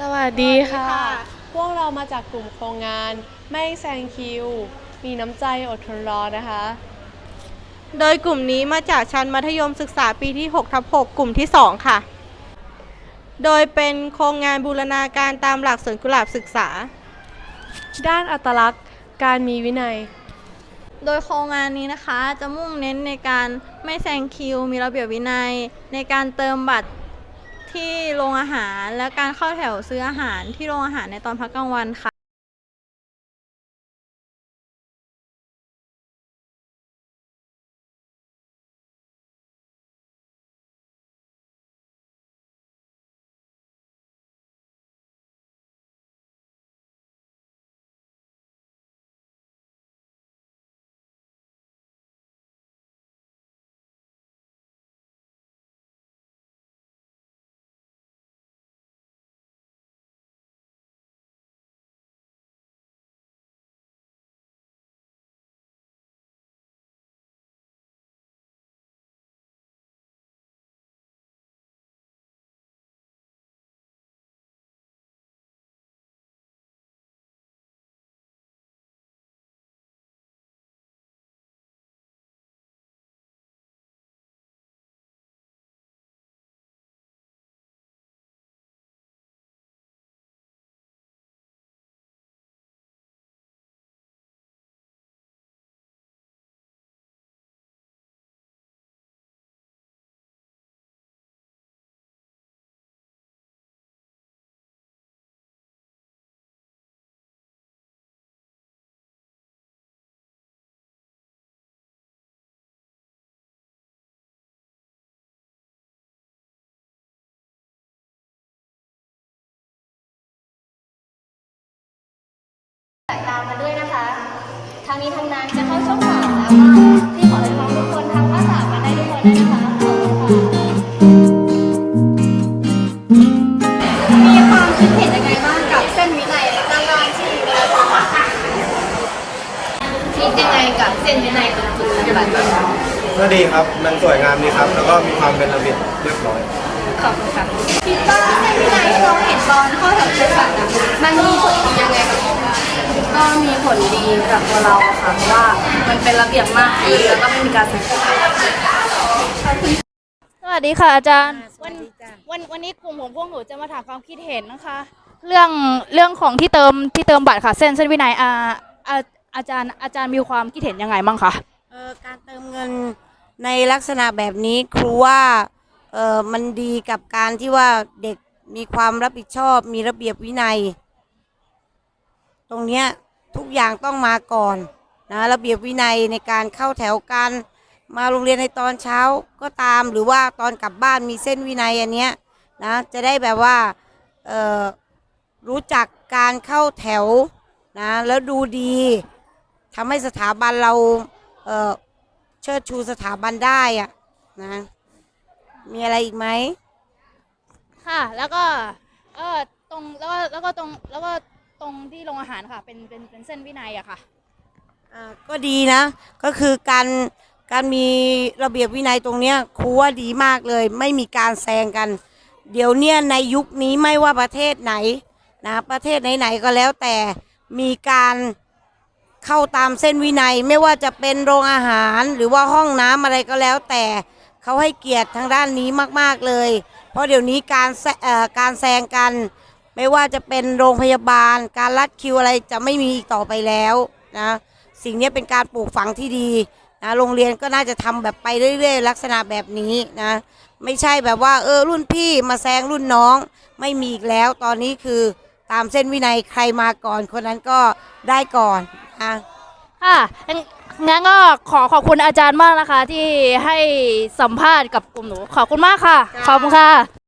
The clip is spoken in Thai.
สวัสดีค่ะสวัสดีค่ะ พวกเรามาจากกลุ่มโครงงาน ไม่แซงคิว มีน้ำใจอดทนรอนะคะ โดยกลุ่มนี้มาจากชั้นมัธยมศึกษาปีที่6ทับ6กลุ่มที่ 2 ค่ะ โดยเป็นโครงงานบูรณาการตามหลักสวนกุหลาบศึกษา ด้านอัตลักษณ์การมีวินัย โดยโครงงานนี้นะคะจะมุ่งเน้นในการไม่แซงคิว มีระเบียบวินัย ในการเติมบัตร ที่โรงอาหารและการเข้าแถวซื้ออาหารที่โรงอาหารในตอนพักกลางวันค่ะ ตามมาด้วยนะคะ ทางนี้ทางนั้นจะเข้าช่วงสามแล้วก็พี่ขอให้น้องทุกคนทำข้อสามมาได้ทุกคนด้วยนะคะขอบคุณค่ะมีความคิดเห็นยังไงบ้างกับเส้นวินัยหน้าบ้านที่เราทำค่ะคิดยังไงกับเส้นวินัยตรงจุดปฏิบัติบ้างคะก็ดีครับมันสวยงามดีครับ แล้วก็มีความเป็นระเบียบเรียบร้อย ขอบคุณค่ะคิดว่าเส้นวินัยที่เราเห็นตอนเข้าแถวซื้อบัตรอะมันมีผลดียังไงกับเราบ้าง ก็มีผ ลดีกับตัวเราอะค่ะเพราะว่ามันเป็นระเบียบมากขึ้นแล้วก็ไม่มีการใส่เสื้อสวัสดีค่ะอาจารย์ วันวันวันนี้กลุ่มของพวกหนูจะมาถามความคิดเห็นนะคะ เรื่องเรื่องของที่เติมที่เติมบัตรค่ะเส้นเส้นวินัยอาอาอาจารย์อาจารย์มีความคิดเห็นยังไงบ้างคะเอ่อการเติมเงินในลักษณะแบบนี้ครูว่าเออมันดีกับการที่ว่าเด็กมีความรับผิดชอบ มีระเบียบวินัย ตรงเนี้ย ทุกอย่างต้องมาก่อนนะระเบียบวินัยในการเข้าแถวการมาโรงเรียนในตอนเช้าก็ตาม หรือว่าตอนกลับบ้านมีเส้นวินัยอันเนี้ยนะจะได้แบบว่าเอ่อรู้จักการเข้าแถวนะแล้วดูดีทำให้สถาบันเราเอ่อเชิดชูสถาบันได้อะนะมีอะไรอีกไหมค่ะ แล้วก็เออตรงแล้วก็แล้วก็ตรงแล้วก็ ตรงที่โรงอาหารค่ะ เป็นเป็นเป็นเส้นวินัยอะค่ะ อ่าก็ดีนะ ก็คือการการมีระเบียบวินัยตรงเนี้ยครูว่าดีมากเลย ไม่มีการแซงกัน เดี๋ยวเนี้ยในยุคนี้ไม่ว่าประเทศไหนนะประเทศไหนๆก็แล้วแต่มีการเข้าตามเส้นวินัยไม่ว่าจะเป็นโรงอาหารหรือว่าห้องน้ำอะไรก็แล้วแต่เขาให้เกียรติทางด้านนี้มาก ๆเลย เพราะเดี๋ยวนี้การแซเอ่อการแซงกัน ไม่ว่าจะเป็นโรงพยาบาล การลัดคิวอะไรจะไม่มีอีกต่อไปแล้วนะสิ่งนี้เป็นการปลูกฝังที่ดีนะโรงเรียนก็น่าจะทำแบบไปเรื่อย ๆ ลักษณะแบบนี้นะไม่ใช่แบบว่าเออรุ่นพี่มาแซงรุ่นน้องไม่มีอีกแล้ว ตอนนี้คือตามเส้นวินัยใครมาก่อนคนนั้นก็ได้ก่อนนะค่ะงั้นงั้นก็ขอขอบคุณอาจารย์มากนะคะ ที่ให้สัมภาษณ์กับกลุ่มหนูขอบคุณมากค่ะ ขอบคุณค่ะ